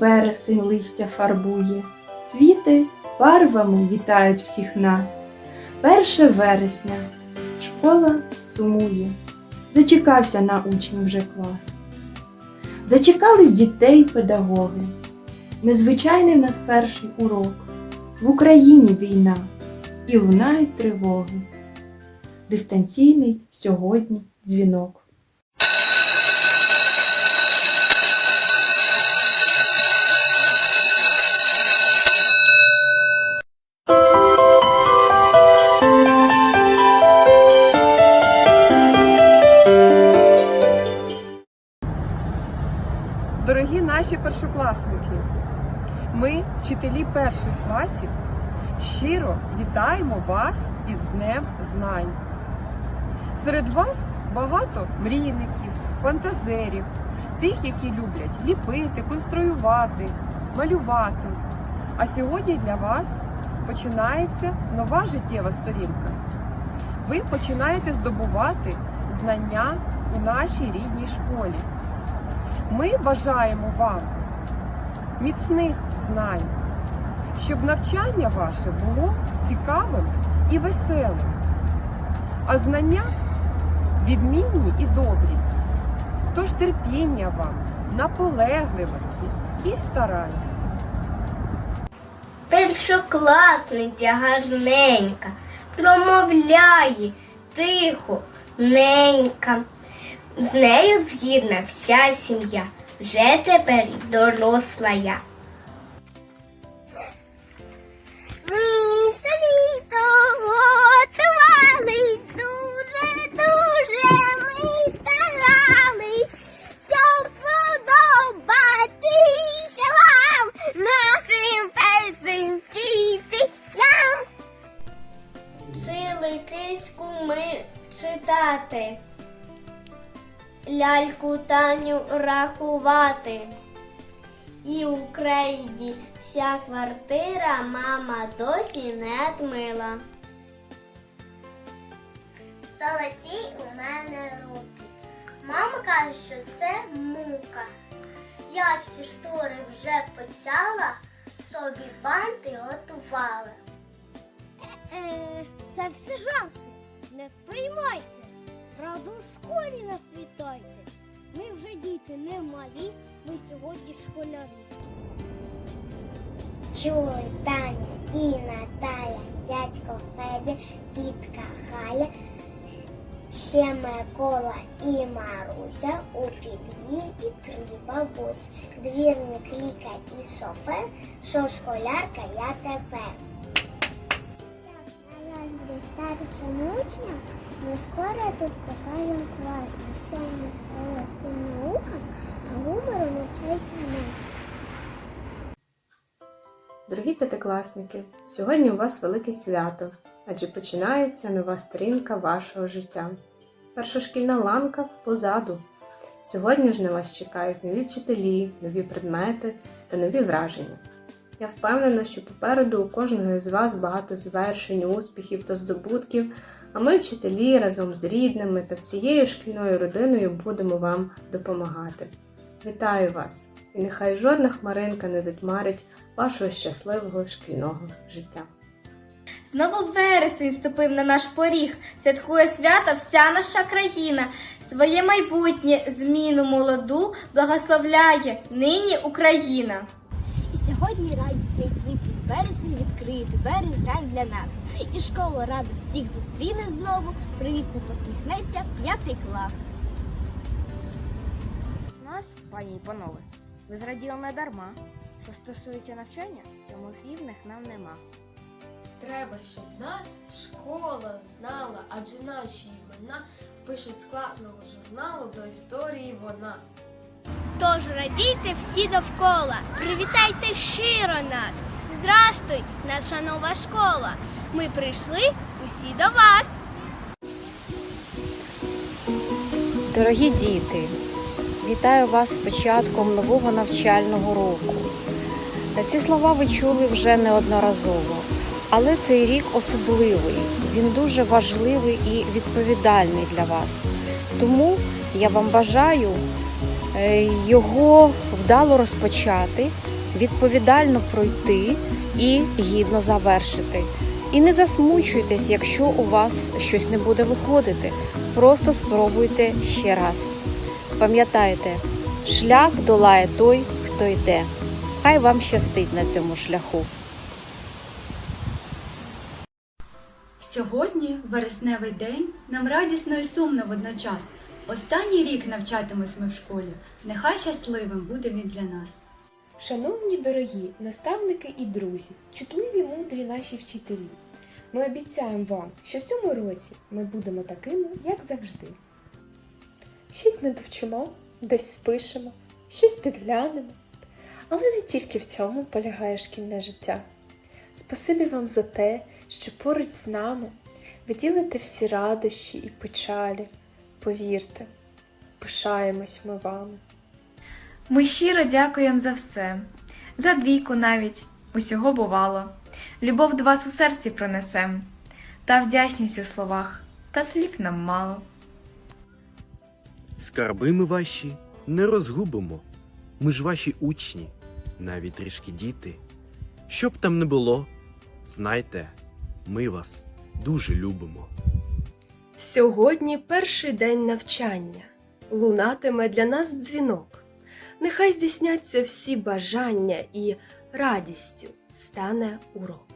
вересень листя фарбує, квіти барвами вітають всіх нас. Перше вересня школа сумує, зачекався на учнів вже клас. Зачекались дітей педагоги. Незвичайний в нас перший урок. В Україні війна і лунають тривоги. Дистанційний сьогодні дзвінок. Наші першокласники, ми, вчителі перших класів, щиро вітаємо вас із Днем Знань. Серед вас багато мрійників, фантазерів, тих, які люблять ліпити, конструювати, малювати. А сьогодні для вас починається нова життєва сторінка. Ви починаєте здобувати знання у нашій рідній школі. Ми бажаємо вам міцних знань, щоб навчання ваше було цікавим і веселим, а знання відмінні і добрі. Тож терпіння вам, наполегливості і старань. Першокласниця гарненька, промовляє тихо, ненька. З нею згідна вся сім'я, вже тепер доросла я. Ляльку Таню рахувати. І в Україні вся квартира мама досі не отмила. Золоті у мене руки. Мама каже, що це мука. Я всі штори вже почала, собі банти готувала. Е, це все жарти. Не приймайте. Правду в школі нас вітайте. Ми вже діти не малі, ми сьогодні школярі. Чули Таня і Наталя, дядько Федя, тітка Халя, ще Микола і Маруся у під'їзді три бабусь, двірник Ліка і шофер, що школярка я тепер. Старшим учням ми скоро тут покажемо клас, навчаємо школу всім наукам, а гумору навчайся нас. Дорогі п'ятикласники, сьогодні у вас велике свято, адже починається нова сторінка вашого життя. Перша шкільна ланка позаду. Сьогодні ж на вас чекають нові вчителі, нові предмети та нові враження. Я впевнена, що попереду у кожного із вас багато звершень, успіхів та здобутків, а ми, вчителі, разом з рідними та всією шкільною родиною будемо вам допомагати. Вітаю вас! І нехай жодна хмаринка не затьмарить вашого щасливого шкільного життя. Знову вересень ступив на наш поріг, святкує свято вся наша країна, своє майбутнє, зміну молоду благословляє нині Україна. Сьогодні радісний світлий березень відкриє двері знань для нас. І школа рада всіх зустріне знову. Привітно посміхнеться п'ятий клас. Нас, пані і панове, ви зраділи не дарма. Що стосується навчання, цьому рівних нам нема. Треба, щоб нас школа знала, адже наші імена впишуть з класного журналу до історії вона. Тож радійте всі довкола, привітайте щиро нас. Здрастуй, наша нова школа. Ми прийшли усі до вас. Дорогі діти, вітаю вас з початком нового навчального року. Ці слова ви чули вже неодноразово, але цей рік особливий, він дуже важливий і відповідальний для вас. Тому я вам бажаю його вдало розпочати, відповідально пройти і гідно завершити. І не засмучуйтесь, якщо у вас щось не буде виходити. Просто спробуйте ще раз. Пам'ятайте, шлях долає той, хто йде. Хай вам щастить на цьому шляху. Сьогодні, вересневий день, нам радісно і сумно водночас. Останній рік навчатимось ми в школі. Нехай щасливим буде він для нас. Шановні дорогі наставники і друзі, чутливі мудрі наші вчителі, ми обіцяємо вам, що в цьому році ми будемо такими, як завжди. Щось не довчимо, десь спишемо, щось підглянемо. Але не тільки в цьому полягає шкільне життя. Спасибі вам за те, що поруч з нами ви ділите всі радощі і печалі. Повірте, пишаємось ми вами. Ми щиро дякуємо за все, за двійку навіть усього бувало. Любов до вас у серці пронесем, та вдячність у словах, та слів нам мало. Скарби ми ваші не розгубимо. Ми ж ваші учні, навіть трішки діти. Що б там не було, знайте, ми вас дуже любимо. Сьогодні перший день навчання. Лунатиме для нас дзвінок. Нехай здійсняться всі бажання і радістю стане урок.